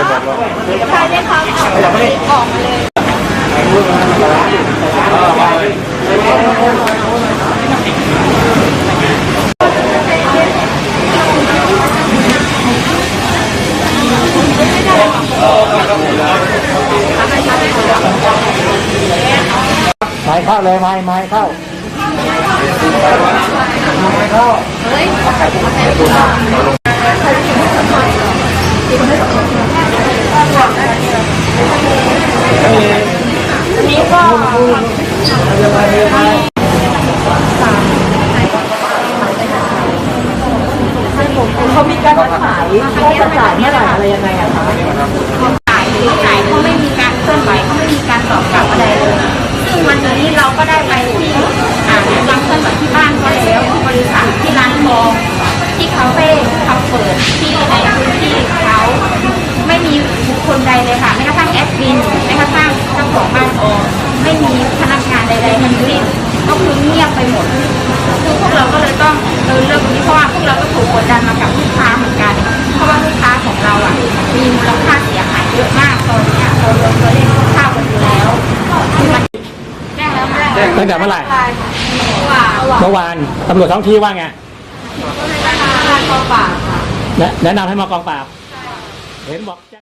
เลยบอกเราใครได้เขาออกมาเลยออกมาเลยไม้เข้าเลยไม้ไม้เข้าไม้เข้าเฮ้ย มีการขายว่าจะจ่ายเมื่อไหร่อะไรยังไงอะคะขายหรือขายเขาไม่มีการเคลื่อนไหวเขาไม่มีการตอบกลับอะไรเลยซึ่งวันนี้เราก็ได้ไปที่อ่ายังเคลื่อนไหวที่บ้านก็แล้วที่บริษัทที่ร้านทองที่คาเฟ่เขาเปิดที่ในพื้นที่เขาไม่มีบุคคลใดเลยค่ะ ไปหมดคือพวกเราก็เลยต้องเดินเรื่องนี้เพราะว่าพวกเราก็ถูกกดดันมากับลูกค้าเหมือนกัน เพราะว่าลูกค้าของเราอะมีมูลค่าเสียหายเยอะมากตอนเนี้ยเรารวมตัวเลขข้าวกันอยู่แล้วคือมันแจ้งแล้วแจ้งตั้งแต่เมื่อไหร่ว่าเมื่อวานตำรวจท้องที่ว่าไงราคากองปราบค่ะแนะแนะนำให้มากองปราบ เห็นบอก